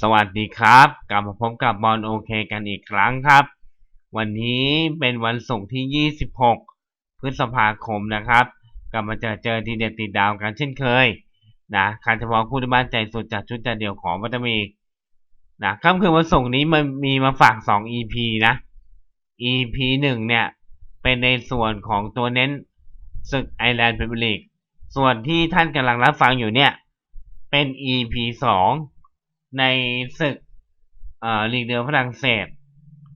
สวัสดีครับ กลับมาพบกับบอลโอเคกันอีกครั้งครับ วันนี้เป็นวันศุกร์ที่ 26 พฤษภาคมนะครับ กลับมาเจอเจอทีเด็ดติดดาวกันเช่นเคยนะคารเฉพาะคู่ที่บ้านใจสุดจากชุดจัดเดี่ยวของวัตมีนะค่ำคืนวันศุกร์นี้มันมีมาฝาก 2 EP นะ EP 1 เนี่ย เป็นในส่วนของตัวเน้นศึกไอแลนด์พรีเมียร์ลีกส่วนที่ท่านกำลังรับฟังอยู่เนี่ย เป็น EP 2 ในศึกอ่อลีกเดือฝรั่งเศส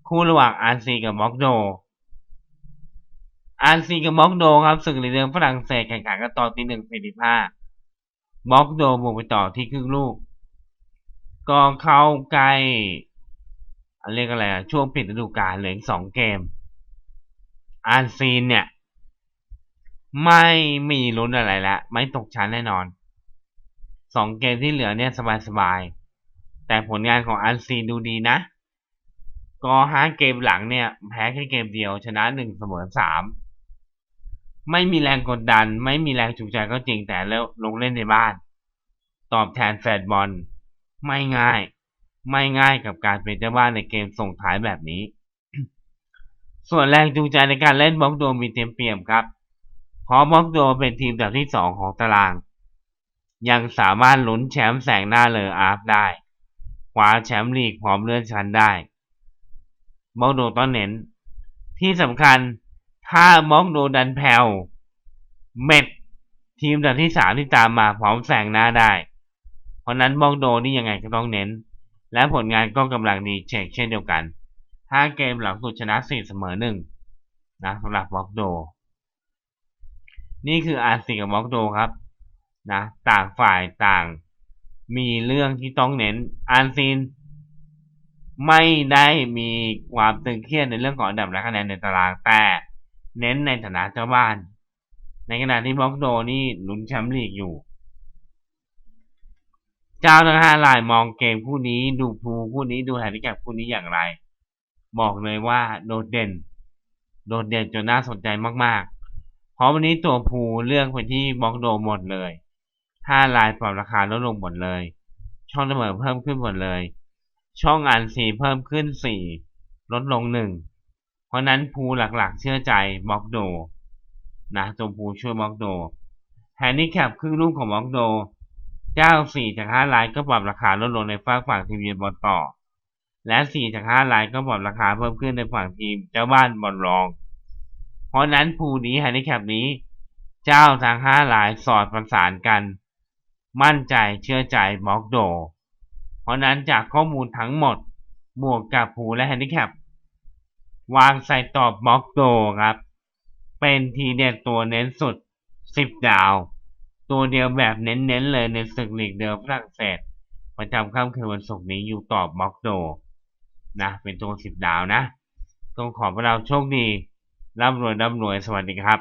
คู่ระหว่างอาร์ซีกับม็อกโดอาร์ซีกับม็อกโดครับศึกลีกเดือฝรั่งเศสแข่งขันกันต่อตีหนึ่งสี่สิบห้าม็อกโดบุกไปต่อที่ครึ่งลูก ก็เข้าใกล้เรียกอะไรช่วงปิดฤดูกาลเหลืออีกสองเกม อาร์ซีเนี่ย ไม่มีลุ้นอะไรแล้วไม่ตกชั้นแน่นอนสองเกมที่เหลือเนี่ยสบายๆ แต่ผลงานของอันซีดูดีนะ ก็ห้าเกมหลังเนี่ย แพ้แค่เกมเดียวชนะหนึ่งเสมอสามไม่มีแรงกดดัน ไม่มีแรงจูงใจก็จริงแต่แล้วลงเล่นในบ้าน ตอบแทนแฟนบอลไม่ง่าย ไม่ง่ายกับการเป็นเจ้าบ้านในเกมส่งท้ายแบบนี้ ส่วนแรงจูงใจในการเล่นบล็อกโดมีเต็มเปี่ยมครับ เพราะบล็อกโดเป็นทีมอันดับที่สองของตาราง ยังสามารถลุ้นแชมป์แสงหน้าเลออาร์ฟได้ คว้าแชมป์ลีกพร้อมเลื่อนชั้นได้มอกโดต้องเน้น ที่สำคัญถ้ามอกโดดันแผ่วเม็ดทีมอันที่สามที่ตามมาพร้อมแสงหน้าได้ เพราะนั้นมอกโดนี่ยังไงก็ต้องเน้น และผลงานก็กำลังดีเช็คเช่นเดียวกัน 5 เกมหลังสุดชนะ 4 เสมอ 1 นะสำหรับมอกโด นี่คืออาร์ซีกับมอกโดครับนะต่างฝ่ายต่าง มีเรื่องที่ต้องเน้นอาร์ซีนไม่ได้มีความตึงเครียดในเรื่องของอันดับและคะแนนในตารางแต่เน้นในฐานะเจ้าบ้าน ในขณะที่มอกโดนี่ลุ้นแชมป์ลีกอยู่ เจ้าทั้งห้ารายมองเกมคู่นี้ดูภูคู่นี้ดูแฮนดิแคปคู่นี้อย่างไร บอกเลยว่าโดดเด่น โดดเด่นจนน่าสนใจมากๆ เพราะวันนี้ตัวภูเลือกไปที่บล็อกโดหมดเลย ห้ารายปรับราคาลดลงหมดเลย ช่องเสมอเพิ่มขึ้นหมดเลย ช่องอันซีเพิ่มขึ้นสี่ลดลงหนึ่งเพราะนั้นภูหลักๆ เชื่อใจบล็อกโดนะตัวภูช่วยบล็อกโดแฮนดิแคปครึ่งลูกของบล็อกโดเจ้าสี่จากห้ารายก็ปรับราคาลดลงในฝั่งฝั่งทีมเยือนบอลต่อ และสี่จากห้ารายก็ปรับราคาเพิ่มขึ้นในฝั่งทีมเจ้าบ้านบอลรอง เพราะนั้นภูนี้แฮนดิแคปนี้ เจ้าทางห้ารายสอดประสานกัน มั่นใจเชื่อใจบล็อกโด เพราะนั้นจากข้อมูลทั้งหมดบวกกับภูและแฮนดิแคปวางใส่ตอบบล็อกโดครับ เป็นทีเด็ดตัวเน้นสุด 10 ดาว ตัวเดียวแบบเน้นๆเลยในศึกลีกเดิมฝรั่งเศสประจำค่ำคืนวันศุกร์นี้อยู่ตอบบล็อกโดนะเป็นตัว 10 ดาวนะต้องขอพวกเราโชคดีร่ำรวยร่ำรวยสวัสดีครับ